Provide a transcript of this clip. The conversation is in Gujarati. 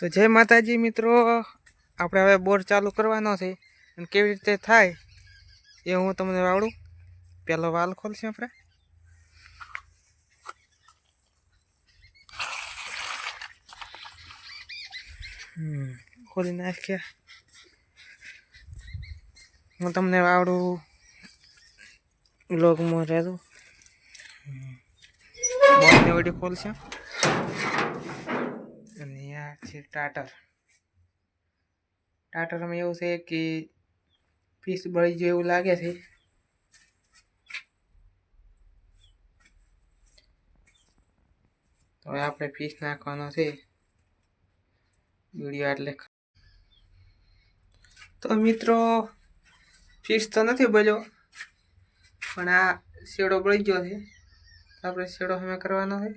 तो जय माताजी मित्रों आपरे હવે બોર ચાલુ કરવાનો છે અને કેવ રીતે થાય એ હું તમને આવડું પેલો વાલ ખોલશું આપણે อืม ખોલી નાખ કે હું તમને આવડું લોગ મોરેદ બોર ને વળી ખોલશું છે ટાટર ટાટરમાં એવું છે કે ફિશ બળી જાય એવું લાગે છે તો હવે આપણે ફિશ નાખવાનો છે વિડીયો એટલે તો મિત્રો ફિશ તો નથી બોલ્યો પણ આ શેડો બળી ગયો છે આપણે શેડો હમે કરવાનો છે